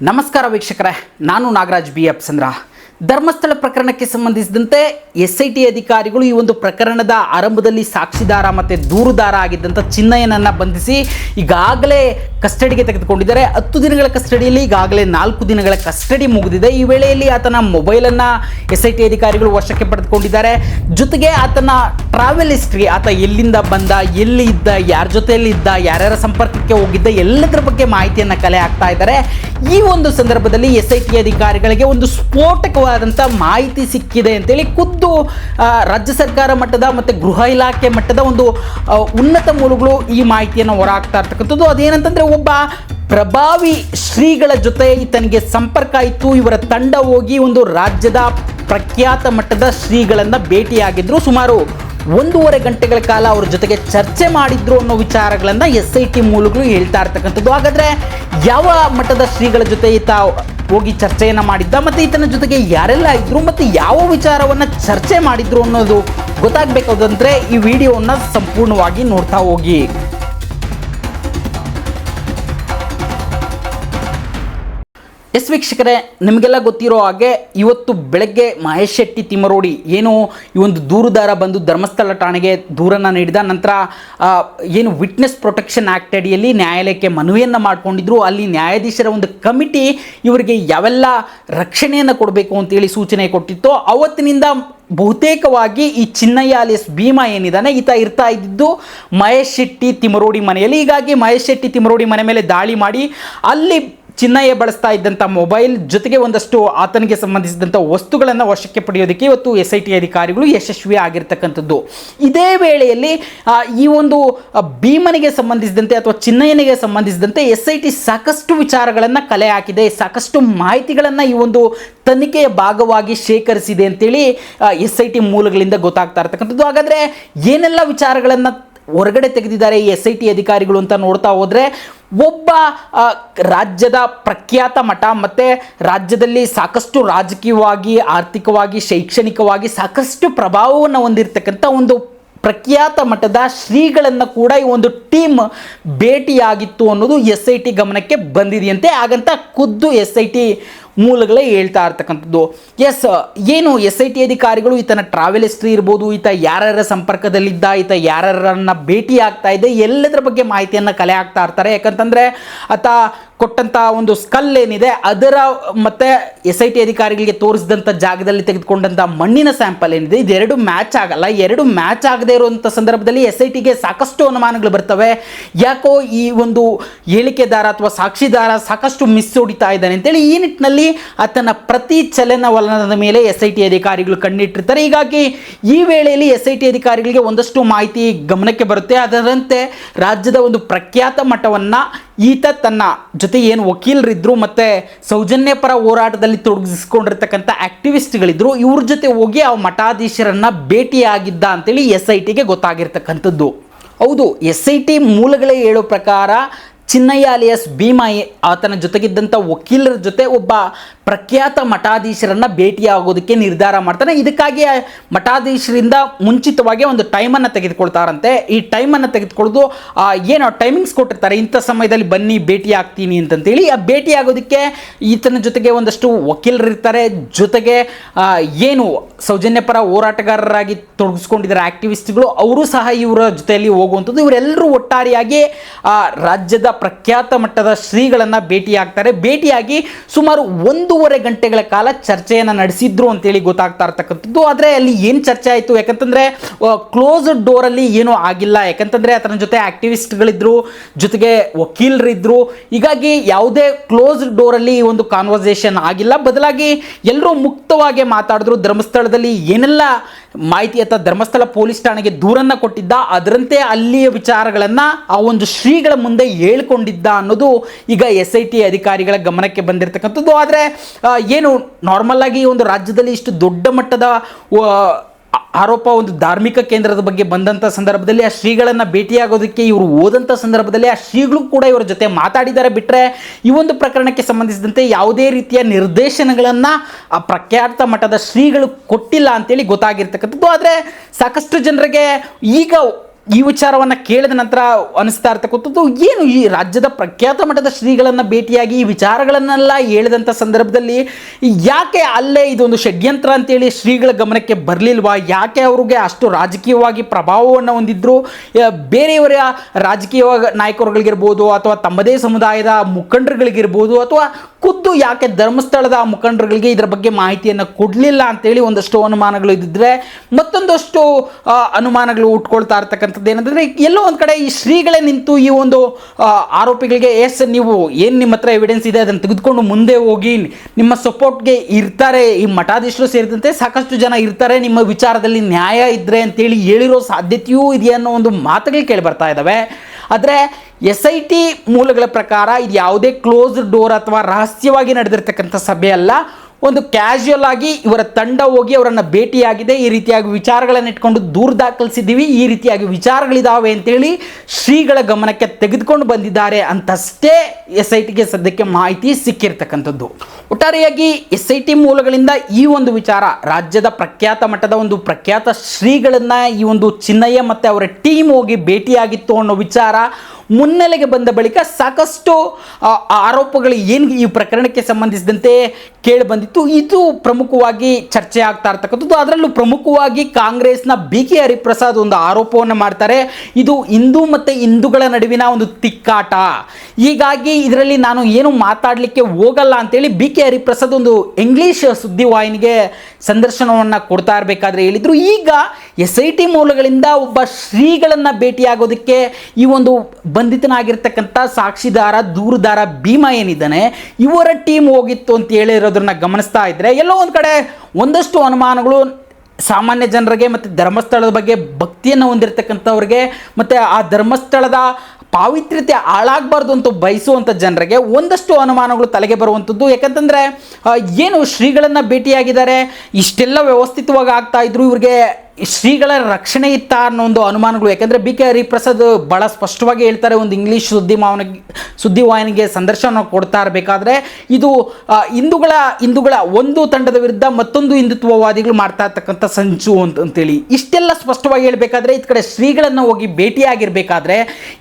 ನಮಸ್ಕಾರ ವೀಕ್ಷಕರೇ ನಾನು ನಾಗರಾಜ್ ಬಿ ಅಪ್ಸಂದ್ರ ಧರ್ಮಸ್ಥಳ ಪ್ರಕರಣಕ್ಕೆ ಸಂಬಂಧಿಸಿದಂತೆ ಎಸ್ ಐ ಟಿ ಅಧಿಕಾರಿಗಳು ಈ ಒಂದು ಪ್ರಕರಣದ ಆರಂಭದಲ್ಲಿ ಸಾಕ್ಷಿದಾರ ಮತ್ತು ದೂರುದಾರ ಆಗಿದ್ದಂಥ ಚಿನ್ನಯ್ಯನನ್ನು ಬಂಧಿಸಿ ಈಗಾಗಲೇ ಕಸ್ಟಡಿಗೆ ತೆಗೆದುಕೊಂಡಿದ್ದಾರೆ. ಹತ್ತು ದಿನಗಳ ಕಸ್ಟಡಿಯಲ್ಲಿ ಈಗಾಗಲೇ ನಾಲ್ಕು ದಿನಗಳ ಕಸ್ಟಡಿ ಮುಗಿದಿದೆ. ಈ ವೇಳೆಯಲ್ಲಿ ಆತನ ಮೊಬೈಲನ್ನು ಎಸ್ ಐ ಟಿ ಅಧಿಕಾರಿಗಳು ವಶಕ್ಕೆ ಪಡೆದುಕೊಂಡಿದ್ದಾರೆ. ಜೊತೆಗೆ ಆತನ ಟ್ರಾವೆಲ್ ಹಿಸ್ಟ್ರಿ ಆತ ಎಲ್ಲಿಂದ ಬಂದ, ಎಲ್ಲಿ ಇದ್ದ, ಯಾರ ಜೊತೆಯಲ್ಲಿ ಇದ್ದ, ಯಾರ್ಯಾರ ಸಂಪರ್ಕಕ್ಕೆ ಹೋಗಿದ್ದ, ಎಲ್ಲದರ ಬಗ್ಗೆ ಮಾಹಿತಿಯನ್ನು ಕಲೆ ಹಾಕ್ತಾ ಇದ್ದಾರೆ. ಈ ಒಂದು ಸಂದರ್ಭದಲ್ಲಿ ಎಸ್ ಐ ಟಿ ಅಧಿಕಾರಿಗಳಿಗೆ ಒಂದು ಸ್ಫೋಟಕವಾದಂಥ ಮಾಹಿತಿ ಸಿಕ್ಕಿದೆ ಅಂತೇಳಿ ಖುದ್ದು ರಾಜ್ಯ ಸರ್ಕಾರ ಮಟ್ಟದ ಮತ್ತು ಗೃಹ ಇಲಾಖೆ ಮಟ್ಟದ ಒಂದು ಉನ್ನತ ಮೂಲಗಳು ಈ ಮಾಹಿತಿಯನ್ನು ಹೊರಹಾಕ್ತಾ ಇರ್ತಕ್ಕಂಥದ್ದು. ಅದೇನಂತಂದರೆ ಒಬ್ಬ ಪ್ರಭಾವಿ ಶ್ರೀಗಳ ಜೊತೆ ಈತನಿಗೆ ಸಂಪರ್ಕ ಇತ್ತು ಇವರ ತಂಡ ಹೋಗಿ ಒಂದು ರಾಜ್ಯದ ಪ್ರಖ್ಯಾತ ಮಟ್ಟದ ಶ್ರೀಗಳನ್ನು ಭೇಟಿಯಾಗಿದ್ದರು ಸುಮಾರು ಒಂದೂವರೆ ಗಂಟೆಗಳ ಕಾಲ ಅವ್ರ ಜೊತೆಗೆ ಚರ್ಚೆ ಮಾಡಿದ್ರು ಅನ್ನೋ ವಿಚಾರಗಳನ್ನು ಎಸ್ ಐ ಟಿ ಮೂಲಗಳು ಹೇಳ್ತಾ ಇರ್ತಕ್ಕಂಥದ್ದು. ಹಾಗಾದರೆ ಯಾವ ಮಟ್ಟದ ಶ್ರೀಗಳ ಜೊತೆ ಈತ ಹೋಗಿ ಚರ್ಚೆಯನ್ನು ಮಾಡಿದ್ದ, ಮತ್ತು ಈತನ ಜೊತೆಗೆ ಯಾರೆಲ್ಲ ಇದ್ದರು ಮತ್ತು ಯಾವ ವಿಚಾರವನ್ನು ಚರ್ಚೆ ಮಾಡಿದ್ರು ಅನ್ನೋದು ಗೊತ್ತಾಗಬೇಕಾದಂದರೆ ಈ ವಿಡಿಯೋವನ್ನು ಸಂಪೂರ್ಣವಾಗಿ ನೋಡ್ತಾ ಹೋಗಿ. ಎಸ್ ವೀಕ್ಷಕರೇ, ನಿಮಗೆಲ್ಲ ಗೊತ್ತಿರೋ ಹಾಗೆ ಇವತ್ತು ಬೆಳಗ್ಗೆ ಮಹೇಶ್ ಶೆಟ್ಟಿ ತಿಮ್ಮರೋಡಿ ಏನು ಈ ಒಂದು ದೂರುದಾರ ಬಂದು ಧರ್ಮಸ್ಥಳ ಠಾಣೆಗೆ ದೂರನ್ನು ನೀಡಿದ ನಂತರ ಏನು ವಿಟ್ನೆಸ್ ಪ್ರೊಟೆಕ್ಷನ್ ಆ್ಯಕ್ಟ್ ಅಡಿಯಲ್ಲಿ ನ್ಯಾಯಾಲಯಕ್ಕೆ ಮನವಿಯನ್ನು ಮಾಡಿಕೊಂಡಿದ್ರು. ಅಲ್ಲಿ ನ್ಯಾಯಾಧೀಶರ ಒಂದು ಕಮಿಟಿ ಇವರಿಗೆ ಯಾವೆಲ್ಲ ರಕ್ಷಣೆಯನ್ನು ಕೊಡಬೇಕು ಅಂತೇಳಿ ಸೂಚನೆ ಕೊಟ್ಟಿತ್ತು, ಅವತ್ತಿನಿಂದ ಬಹುತೇಕವಾಗಿ ಈ ಚಿನ್ನಯ್ಯ ಅಲಿಯಸ್ ಭೀಮಾ ಏನಿದ್ದಾನೆ ಈತ ಇರ್ತಾ ಇದ್ದಿದ್ದು ಮಹೇಶ್ ಶೆಟ್ಟಿ ತಿಮರೋಡಿ ಮನೆಯಲ್ಲಿ. ಹೀಗಾಗಿ ಮಹೇಶ್ ಶೆಟ್ಟಿ ತಿಮರೋಡಿ ಮನೆ ಮೇಲೆ ದಾಳಿ ಮಾಡಿ, ಅಲ್ಲಿ ಚಿನ್ನಯ್ಯ ಬಳಸ್ತಾ ಇದ್ದಂಥ ಮೊಬೈಲ್ ಜೊತೆಗೆ ಒಂದಷ್ಟು ಆತನಿಗೆ ಸಂಬಂಧಿಸಿದಂಥ ವಸ್ತುಗಳನ್ನು ವಶಕ್ಕೆ ಪಡೆಯೋದಕ್ಕೆ ಇವತ್ತು ಎಸ್ ಐ ಟಿ ಅಧಿಕಾರಿಗಳು ಯಶಸ್ವಿ ಆಗಿರ್ತಕ್ಕಂಥದ್ದು. ಇದೇ ವೇಳೆಯಲ್ಲಿ ಈ ಒಂದು ಭೀಮನಿಗೆ ಸಂಬಂಧಿಸಿದಂತೆ ಅಥವಾ ಚಿನ್ನಯ್ಯನಿಗೆ ಸಂಬಂಧಿಸಿದಂತೆ ಎಸ್ ಐ ಟಿ ಸಾಕಷ್ಟು ವಿಚಾರಗಳನ್ನು ಕಲೆ ಹಾಕಿದೆ, ಸಾಕಷ್ಟು ಮಾಹಿತಿಗಳನ್ನು ಈ ಒಂದು ತನಿಖೆಯ ಭಾಗವಾಗಿ ಶೇಖರಿಸಿದೆ ಅಂತೇಳಿ ಎಸ್ ಐ ಟಿ ಮೂಲಗಳಿಂದ ಗೊತ್ತಾಗ್ತಾ ಇರ್ತಕ್ಕಂಥದ್ದು. ಹಾಗಾದರೆ ಏನೆಲ್ಲ ವಿಚಾರಗಳನ್ನು ಹೊರಗಡೆ ತೆಗೆದಿದ್ದಾರೆ ಎಸ್ ಐ ಟಿ ಅಧಿಕಾರಿಗಳು ಅಂತ ನೋಡ್ತಾ ಹೋದರೆ, ಒಬ್ಬ ರಾಜ್ಯದ ಪ್ರಖ್ಯಾತ ಮಠ ಮತ್ತು ರಾಜ್ಯದಲ್ಲಿ ಸಾಕಷ್ಟು ರಾಜಕೀಯವಾಗಿ, ಆರ್ಥಿಕವಾಗಿ, ಶೈಕ್ಷಣಿಕವಾಗಿ ಸಾಕಷ್ಟು ಪ್ರಭಾವವನ್ನು ಹೊಂದಿರತಕ್ಕಂಥ ಒಂದು ಪ್ರಖ್ಯಾತ ಮಠದ ಶ್ರೀಗಳನ್ನು ಕೂಡ ಈ ಒಂದು ಟೀಮ್ ಭೇಟಿಯಾಗಿತ್ತು ಅನ್ನೋದು ಎಸ್ ಐ ಟಿ ಗಮನಕ್ಕೆ ಬಂದಿದೆಯಂತೆ. ಹಾಗಂತ ಖುದ್ದು ಎಸ್ ಐ ಟಿ ಮೂಲಗಳೇ ಹೇಳ್ತಾ ಇರ್ತಕ್ಕಂಥದ್ದು. ಎಸ್ ಏನು ಎಸ್ ಐ ಟಿ ಅಧಿಕಾರಿಗಳು ಈತನ ಟ್ರಾವೆಲ್ ಹಿಸ್ಟ್ರಿ ಇರ್ಬೋದು, ಈತ ಯಾರ್ಯಾರ ಸಂಪರ್ಕದಲ್ಲಿದ್ದ, ಈತ ಯಾರ್ಯಾರನ್ನ ಭೇಟಿ ಆಗ್ತಾ ಇದೆ, ಎಲ್ಲದರ ಬಗ್ಗೆ ಮಾಹಿತಿಯನ್ನು ಕಲೆ ಹಾಕ್ತಾ ಇರ್ತಾರೆ. ಯಾಕಂತಂದರೆ, ಆತ ಕೊಟ್ಟಂಥ ಒಂದು ಸ್ಕಲ್ ಏನಿದೆ, ಅದರ ಮತ್ತು ಎಸ್ ಐ ಟಿ ಅಧಿಕಾರಿಗಳಿಗೆ ತೋರಿಸಿದಂಥ ಜಾಗದಲ್ಲಿ ತೆಗೆದುಕೊಂಡಂಥ ಮಣ್ಣಿನ ಸ್ಯಾಂಪಲ್ ಏನಿದೆ, ಇದೆರಡು ಮ್ಯಾಚ್ ಆಗಲ್ಲ, ಎರಡು ಮ್ಯಾಚ್ ಆಗದೆ ಇರುವಂಥ ಸಂದರ್ಭದಲ್ಲಿ ಎಸ್ ಐ ಟಿಗೆ ಸಾಕಷ್ಟು ಅನುಮಾನಗಳು ಬರ್ತವೆ. ಯಾಕೋ ಈ ಒಂದು ಹೇಳಿಕೆದಾರ ಅಥವಾ ಸಾಕ್ಷಿದಾರ ಸಾಕಷ್ಟು ಮಿಸ್ ಹೊಡಿತಾ ಇದ್ದಾನೆ ಅಂತೇಳಿ ಈ ನಿಟ್ಟಿನಲ್ಲಿ ಆತನ ಪ್ರತಿ ಚಲನವಲನದ ಮೇಲೆ ಎಸ್ ಐ ಟಿ ಅಧಿಕಾರಿಗಳು ಕಣ್ಣಿಟ್ಟಿರ್ತಾರೆ. ಹೀಗಾಗಿ ಈ ವೇಳೆಯಲ್ಲಿ ಎಸ್ ಐ ಟಿ ಅಧಿಕಾರಿಗಳಿಗೆ ಒಂದಷ್ಟು ಮಾಹಿತಿ ಗಮನಕ್ಕೆ ಬರುತ್ತೆ. ಅದರಂತೆ ರಾಜ್ಯದ ಒಂದು ಪ್ರಖ್ಯಾತ ಮಟ್ಟವನ್ನು ಈತ ತನ್ನ ಜೊತೆ ಏನು ವಕೀಲರಿದ್ದರು ಮತ್ತು ಸೌಜನ್ಯ ಪರ ಹೋರಾಟದಲ್ಲಿ ತೊಡಗಿಸ್ಕೊಂಡಿರ್ತಕ್ಕಂಥ ಆ್ಯಕ್ಟಿವಿಸ್ಟ್ಗಳಿದ್ದರು ಇವ್ರ ಜೊತೆ ಹೋಗಿ ಆ ಮಠಾಧೀಶರನ್ನು ಭೇಟಿಯಾಗಿದ್ದ ಅಂತೇಳಿ ಎಸ್ ಐ ಟಿಗೆ ಗೊತ್ತಾಗಿರ್ತಕ್ಕಂಥದ್ದು. ಹೌದು ಎಸ್ ಐ ಟಿ ಮೂಲಗಳೇ ಹೇಳೋ ಪ್ರಕಾರ ಚಿನ್ನಯ್ಯ ಅಲಿಯಸ್ ಭೀಮಾ ಎ- ಆತನ ಜೊತೆಗಿದ್ದಂಥ ವಕೀಲರ ಜೊತೆ ಒಬ್ಬ ಪ್ರಖ್ಯಾತ ಮಠಾಧೀಶರನ್ನ ಭೇಟಿಯಾಗೋದಕ್ಕೆ ನಿರ್ಧಾರ ಮಾಡ್ತಾನೆ. ಇದಕ್ಕಾಗಿ ಮಠಾಧೀಶರಿಂದ ಮುಂಚಿತವಾಗಿ ಒಂದು ಟೈಮನ್ನು ತೆಗೆದುಕೊಳ್ತಾರಂತೆ. ಈ ಟೈಮನ್ನು ತೆಗೆದುಕೊಳ್ಳೋದು ಏನು ಟೈಮಿಂಗ್ಸ್ ಕೊಟ್ಟಿರ್ತಾರೆ. ಇಂಥ ಸಮಯದಲ್ಲಿ ಬನ್ನಿ ಭೇಟಿ ಆಗ್ತೀನಿ ಅಂತಂತೇಳಿ. ಆ ಭೇಟಿ ಆಗೋದಕ್ಕೆ ಈತನ ಜೊತೆಗೆ ಒಂದಷ್ಟು ವಕೀಲರು ಇರ್ತಾರೆ ಜೊತೆಗೆ ಏನು ಸೌಜನ್ಯಪರ ಹೋರಾಟಗಾರರಾಗಿ ತೊಡಗಿಸ್ಕೊಂಡಿದ್ದಾರೆ ಆಕ್ಟಿವಿಸ್ಟ್ಗಳು ಅವರು ಸಹ ಇವರ ಜೊತೆಯಲ್ಲಿ ಹೋಗುವಂಥದ್ದು. ಇವರೆಲ್ಲರೂ ಒಟ್ಟಾರೆಯಾಗಿ ರಾಜ್ಯದ ಪ್ರಖ್ಯಾತ ಮಟ್ಟದ ಶ್ರೀಗಳನ್ನು ಭೇಟಿಯಾಗ್ತಾರೆ. ಭೇಟಿಯಾಗಿ ಸುಮಾರು ಒಂದೂವರೆ ಗಂಟೆಗಳ ಕಾಲ ಚರ್ಚೆಯನ್ನು ನಡೆಸಿದ್ರು ಅಂತೇಳಿ ಗೊತ್ತಾಗ್ತಾ ಇರ್ತಕ್ಕಂಥದ್ದು. ಆದರೆ ಅಲ್ಲಿ ಏನು ಚರ್ಚೆ ಆಯಿತು? ಯಾಕಂತಂದರೆ ಕ್ಲೋಸ್ಡ್ ಡೋರಲ್ಲಿ ಏನೂ ಆಗಿಲ್ಲ. ಯಾಕಂತಂದರೆ, ಅದರ ಜೊತೆ ಆ್ಯಕ್ಟಿವಿಸ್ಟ್ಗಳಿದ್ದರು ಜೊತೆಗೆ ವಕೀಲರಿದ್ದರು ಹೀಗಾಗಿ ಯಾವುದೇ ಕ್ಲೋಸ್ಡ್ ಡೋರಲ್ಲಿ ಒಂದು ಕಾನ್ವರ್ಸೇಷನ್ ಆಗಿಲ್ಲ. ಬದಲಾಗಿ ಎಲ್ಲರೂ ಮುಕ್ತವಾಗಿ ಮಾತಾಡಿದ್ರು. ಧರ್ಮಸ್ಥಳದಲ್ಲಿ ಏನೆಲ್ಲ ಮಾಹಿತಿ ಅಥವಾ ಧರ್ಮಸ್ಥಳ ಪೊಲೀಸ್ ಠಾಣೆಗೆ ದೂರನ್ನು ಕೊಟ್ಟಿದ್ದ. ಅದರಂತೆ ಅಲ್ಲಿಯ ವಿಚಾರಗಳನ್ನು ಆ ಒಂದು ಶ್ರೀಗಳ ಮುಂದೆ ಹೇಳ್ಕೊಂಡಿದ್ದ ಅನ್ನೋದು ಈಗ ಎಸ್ ಐ ಟಿ ಅಧಿಕಾರಿಗಳ ಗಮನಕ್ಕೆ ಬಂದಿರತಕ್ಕಂಥದ್ದು. ಆದರೆ ಏನು ನಾರ್ಮಲ್ ಆಗಿ ಒಂದು ರಾಜ್ಯದಲ್ಲಿ ಇಷ್ಟು ದೊಡ್ಡ ಮಟ್ಟದ ಆರೋಪ ಒಂದು ಧಾರ್ಮಿಕ ಕೇಂದ್ರದ ಬಗ್ಗೆ ಬಂದಂಥ ಸಂದರ್ಭದಲ್ಲಿ ಆ ಶ್ರೀಗಳನ್ನು ಭೇಟಿಯಾಗೋದಕ್ಕೆ ಇವರು ಓದಂಥ ಸಂದರ್ಭದಲ್ಲಿ ಆ ಶ್ರೀಗಳು ಕೂಡ ಇವರ ಜೊತೆ ಮಾತಾಡಿದ್ದಾರೆ ಬಿಟ್ಟರೆ ಈ ಒಂದು ಪ್ರಕರಣಕ್ಕೆ ಸಂಬಂಧಿಸಿದಂತೆ ಯಾವುದೇ ರೀತಿಯ ನಿರ್ದೇಶನಗಳನ್ನು ಆ ಪ್ರಖ್ಯಾತ ಮಠದ ಶ್ರೀಗಳು ಕೊಟ್ಟಿಲ್ಲ ಅಂತೇಳಿ ಗೊತ್ತಾಗಿರ್ತಕ್ಕಂಥದ್ದು. ಆದರೆ ಸಾಕಷ್ಟು ಜನರಿಗೆ ಈಗ ಈ ವಿಚಾರವನ್ನು ಕೇಳಿದ ನಂತರ ಅನಿಸ್ತಾ ಇರ್ತಕ್ಕಂಥದ್ದು ಏನು ಈ ರಾಜ್ಯದ ಪ್ರಖ್ಯಾತ ಮಟ್ಟದ ಶ್ರೀಗಳನ್ನು ಭೇಟಿಯಾಗಿ ಈ ವಿಚಾರಗಳನ್ನೆಲ್ಲ ಹೇಳಿದಂಥ ಸಂದರ್ಭದಲ್ಲಿ ಯಾಕೆ ಅಲ್ಲೇ ಇದೊಂದು ಷಡ್ಯಂತ್ರ ಅಂತೇಳಿ ಶ್ರೀಗಳ ಗಮನಕ್ಕೆ ಬರಲಿಲ್ವಾ? ಯಾಕೆ ಅವ್ರಿಗೆ ಅಷ್ಟು ರಾಜಕೀಯವಾಗಿ ಪ್ರಭಾವವನ್ನು ಹೊಂದಿದ್ರು? ಬೇರೆಯವರ ರಾಜಕೀಯ ನಾಯಕರುಗಳಿಗಿರ್ಬೋದು ಅಥವಾ ತಮ್ಮದೇ ಸಮುದಾಯದ ಮುಖಂಡರುಗಳಿಗಿರ್ಬೋದು ಅಥವಾ ಖುದ್ದು ಯಾಕೆ ಧರ್ಮಸ್ಥಳದ ಮುಖಂಡರುಗಳಿಗೆ ಇದರ ಬಗ್ಗೆ ಮಾಹಿತಿಯನ್ನು ಕೊಡಲಿಲ್ಲ ಅಂತೇಳಿ ಒಂದಷ್ಟು ಅನುಮಾನಗಳು ಇದ್ದಿದ್ರೆ ಮತ್ತೊಂದಷ್ಟು ಅನುಮಾನಗಳು ಉಟ್ಕೊಳ್ತಾ ಇರ್ತಕ್ಕಂಥದ್ದು ಏನಂತಂದರೆ ಎಲ್ಲೋ ಒಂದು ಕಡೆ ಈ ಶ್ರೀಗಳೇ ನಿಂತು ಈ ಒಂದು ಆರೋಪಿಗಳಿಗೆ ಎಸ್ ನೀವು ಏನು ನಿಮ್ಮ ಹತ್ರ ಎವಿಡೆನ್ಸ್ ಇದೆ? ಅದನ್ನು ತೆಗೆದುಕೊಂಡು ಮುಂದೆ ಹೋಗಿ ನಿಮ್ಮ ಸಪೋರ್ಟ್ಗೆ ಇರ್ತಾರೆ. ಈ ಮಠಾಧೀಶರು ಸೇರಿದಂತೆ ಸಾಕಷ್ಟು ಜನ ಇರ್ತಾರೆ. ನಿಮ್ಮ ವಿಚಾರದಲ್ಲಿ ನ್ಯಾಯ ಇದ್ದರೆ ಅಂತೇಳಿ ಹೇಳಿರೋ ಸಾಧ್ಯತೆಯೂ ಇದೆ ಅನ್ನೋ ಒಂದು ಮಾತುಗಳು ಕೇಳಿ ಬರ್ತಾ ಇದ್ದಾವೆ ಆದರೆ ಎಸ್ ಐ ಟಿ ಮೂಲಗಳ ಪ್ರಕಾರ ಇದು ಯಾವುದೇ ಕ್ಲೋಸ್ಡ್ ಡೋರ್ ಅಥವಾ ರಹಸ್ಯವಾಗಿ ನಡೆದಿರ್ತಕ್ಕಂಥ ಸಭೆ ಅಲ್ಲ. ಒಂದು ಕ್ಯಾಶುಯಲ್ ಆಗಿ ಇವರ ತಂಡ ಹೋಗಿ ಅವರನ್ನು ಭೇಟಿಯಾಗಿದೆ. ಈ ರೀತಿಯಾಗಿ ವಿಚಾರಗಳನ್ನು ಇಟ್ಕೊಂಡು ದೂರು ದಾಖಲಿಸಿದ್ದೀವಿ. ಈ ರೀತಿಯಾಗಿ ವಿಚಾರಗಳಿದ್ದಾವೆ ಅಂತೇಳಿ ಶ್ರೀಗಳ ಗಮನಕ್ಕೆ ತೆಗೆದುಕೊಂಡು ಬಂದಿದ್ದಾರೆ ಅಂತಷ್ಟೇ ಎಸ್ ಐ ಟಿಗೆ ಸದ್ಯಕ್ಕೆ ಮಾಹಿತಿ ಸಿಕ್ಕಿರ್ತಕ್ಕಂಥದ್ದು. ಒಟ್ಟಾರೆಯಾಗಿ ಎಸ್ ಐ ಟಿ ಮೂಲಗಳಿಂದ ಈ ಒಂದು ವಿಚಾರ ರಾಜ್ಯದ ಪ್ರಖ್ಯಾತ ಮಟ್ಟದ ಒಂದು ಪ್ರಖ್ಯಾತ ಶ್ರೀಗಳನ್ನು ಈ ಒಂದು ಚಿನ್ನಯ್ಯ ಮತ್ತು ಅವರ ಟೀಮ್ ಹೋಗಿ ಭೇಟಿಯಾಗಿತ್ತು ಅನ್ನೋ ವಿಚಾರ ಮುನ್ನೆಲೆಗೆ ಬಂದ ಬಳಿಕ ಸಾಕಷ್ಟು ಆರೋಪಗಳು ಏನು ಈ ಪ್ರಕರಣಕ್ಕೆ ಸಂಬಂಧಿಸಿದಂತೆ ಕೇಳಿ ಇದು ಪ್ರಮುಖವಾಗಿ ಚರ್ಚೆ ಆಗ್ತಾ ಇರ್ತಕ್ಕಂಥದ್ದು. ಅದರಲ್ಲೂ ಪ್ರಮುಖವಾಗಿ ಕಾಂಗ್ರೆಸ್ನ ಬಿ ಕೆ ಹರಿಪ್ರಸಾದ್ ಒಂದು ಆರೋಪವನ್ನು ಮಾಡ್ತಾರೆ. ಇದು ಹಿಂದೂ ಮತ್ತು ಹಿಂದೂಗಳ ನಡುವಿನ ಒಂದು ತಿಕ್ಕಾಟ. ಹೀಗಾಗಿ ಇದರಲ್ಲಿ ನಾನು ಏನು ಮಾತಾಡಲಿಕ್ಕೆ ಹೋಗಲ್ಲ ಅಂತೇಳಿ ಬಿ ಕೆ ಹರಿಪ್ರಸಾದ್ ಒಂದು ಇಂಗ್ಲೀಷ್ ಸುದ್ದಿವಾಹಿನಿಗೆ ಸಂದರ್ಶನವನ್ನು ಕೊಡ್ತಾ ಇರಬೇಕಾದ್ರೆ ಹೇಳಿದರು. ಈಗ ಎಸ್ ಐ ಟಿ ಮೂಲಗಳಿಂದ ಒಬ್ಬ ಶ್ರೀಗಳನ್ನು ಭೇಟಿಯಾಗೋದಕ್ಕೆ ಈ ಒಂದು ಬಂಧಿತನಾಗಿರ್ತಕ್ಕಂಥ ಸಾಕ್ಷಿದಾರ, ದೂರುದಾರ ಭೀಮಾ ಏನಿದ್ದಾನೆ, ಇವರ ಟೀಮ್ ಹೋಗಿತ್ತು ಅಂತ ಹೇಳಿರೋದನ್ನ ಗಮನಿಸ್ತಾ ಇದ್ದರೆ ಎಲ್ಲೋ ಒಂದು ಕಡೆ ಒಂದಷ್ಟು ಅನುಮಾನಗಳು ಸಾಮಾನ್ಯ ಜನರಿಗೆ ಮತ್ತು ಧರ್ಮಸ್ಥಳದ ಬಗ್ಗೆ ಭಕ್ತಿಯನ್ನು ಹೊಂದಿರತಕ್ಕಂಥವ್ರಿಗೆ ಮತ್ತು ಆ ಧರ್ಮಸ್ಥಳದ ಪಾವಿತ್ರ್ಯತೆ ಹಾಳಾಗಬಾರ್ದು ಅಂತ ಬಯಸುವಂಥ ಜನರಿಗೆ ಒಂದಷ್ಟು ಅನುಮಾನಗಳು ತಲೆಗೆ ಬರುವಂಥದ್ದು. ಯಾಕಂತಂದರೆ ಏನು ಶ್ರೀಗಳನ್ನು ಭೇಟಿಯಾಗಿದ್ದಾರೆ, ಇಷ್ಟೆಲ್ಲ ವ್ಯವಸ್ಥಿತವಾಗಿ ಆಗ್ತಾ ಇದ್ರು, ಇವ್ರಿಗೆ ಶ್ರೀಗಳ ರಕ್ಷಣೆ ಇತ್ತ ಅನ್ನೋ ಒಂದು ಅನುಮಾನಗಳು. ಯಾಕೆಂದರೆ ಬಿ ಕೆ ಹರಿಪ್ರಸಾದ್ ಭಾಳ ಸ್ಪಷ್ಟವಾಗಿ ಹೇಳ್ತಾರೆ, ಒಂದು ಇಂಗ್ಲೀಷ್ ಸುದ್ದಿ ಸುದ್ದಿಮಾವನಿಗೆ ಸುದ್ದಿವಾಹಿನಿಗೆ ಸಂದರ್ಶನ ಕೊಡ್ತಾ ಇರಬೇಕಾದ್ರೆ ಇದು ಹಿಂದೂಗಳ ಹಿಂದೂಗಳ ಒಂದು ತಂಡದ ವಿರುದ್ಧ ಮತ್ತೊಂದು ಹಿಂದುತ್ವವಾದಿಗಳು ಮಾಡ್ತಾ ಇರ್ತಕ್ಕಂಥ ಸಂಚು ಅಂತ, ಅಂತೇಳಿ. ಇಷ್ಟೆಲ್ಲ ಸ್ಪಷ್ಟವಾಗಿ ಹೇಳಬೇಕಾದ್ರೆ ಈ ಕಡೆ ಶ್ರೀಗಳನ್ನು ಹೋಗಿ ಭೇಟಿಯಾಗಿರಬೇಕಾದ್ರೆ,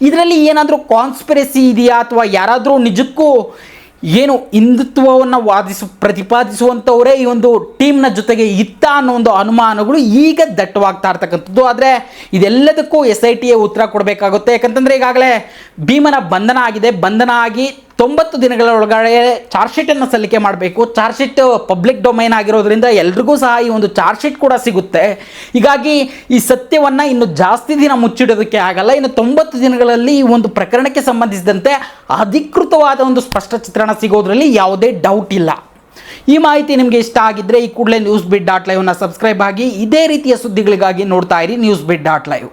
ಇದರಲ್ಲಿ ಏನಾದರೂ ಕಾನ್ಸ್ಪಿರಸಿ ಇದೆಯಾ ಅಥವಾ ಯಾರಾದರೂ ನಿಜಕ್ಕೂ ಏನು ಹಿಂದುತ್ವವನ್ನು ವಾದಿಸು, ಪ್ರತಿಪಾದಿಸುವಂಥವರೇ ಈ ಒಂದು ಟೀಮ್ನ ಜೊತೆಗೆ ಇತ್ತ ಅನ್ನೋ ಒಂದು ಅನುಮಾನಗಳು ಈಗ ದಟ್ಟವಾಗ್ತಾ ಇರ್ತಕ್ಕಂಥದ್ದು. ಆದರೆ ಇದೆಲ್ಲದಕ್ಕೂ ಎಸ್ ಐ ಟಿಯ ಉತ್ತರ ಕೊಡಬೇಕಾಗುತ್ತೆ. ಯಾಕಂತಂದರೆ ಈಗಾಗಲೇ ಭೀಮನ ಬಂಧನ ಆಗಿದೆ. ಬಂಧನ ಆಗಿ ತೊಂಬತ್ತು ದಿನಗಳ ಒಳಗಡೆ ಚಾರ್ಜ್ ಶೀಟನ್ನು ಸಲ್ಲಿಕೆ ಮಾಡಬೇಕು. ಚಾರ್ಜ್ ಶೀಟ್ ಪಬ್ಲಿಕ್ ಡೊಮೈನ್ ಆಗಿರೋದ್ರಿಂದ ಎಲ್ರಿಗೂ ಸಹ ಈ ಒಂದು ಚಾರ್ಜ್ ಶೀಟ್ ಕೂಡ ಸಿಗುತ್ತೆ. ಹೀಗಾಗಿ ಈ ಸತ್ಯವನ್ನು ಇನ್ನು ಜಾಸ್ತಿ ದಿನ ಮುಚ್ಚಿಡೋದಕ್ಕೆ ಆಗಲ್ಲ. ಇನ್ನು ತೊಂಬತ್ತು ದಿನಗಳಲ್ಲಿ ಈ ಒಂದು ಪ್ರಕರಣಕ್ಕೆ ಸಂಬಂಧಿಸಿದಂತೆ ಅಧಿಕೃತವಾದ ಒಂದು ಸ್ಪಷ್ಟ ಚಿತ್ರಣ ಸಿಗೋದ್ರಲ್ಲಿ ಯಾವುದೇ ಡೌಟ್ ಇಲ್ಲ. ಈ ಮಾಹಿತಿ ನಿಮಗೆ ಇಷ್ಟ ಆಗಿದ್ದರೆ ಈ ಕೂಡಲೇ ನ್ಯೂಸ್ ಬಿಡ್ ಡಾಟ್ ಲೈವ್ನ ಸಬ್ಸ್ಕ್ರೈಬ್ ಆಗಿ ಇದೇ ರೀತಿಯ ಸುದ್ದಿಗಳಿಗಾಗಿ ನೋಡ್ತಾ ಇರಿ ನ್ಯೂಸ್ ಬಿಡ್ ಡಾಟ್ ಲೈವ್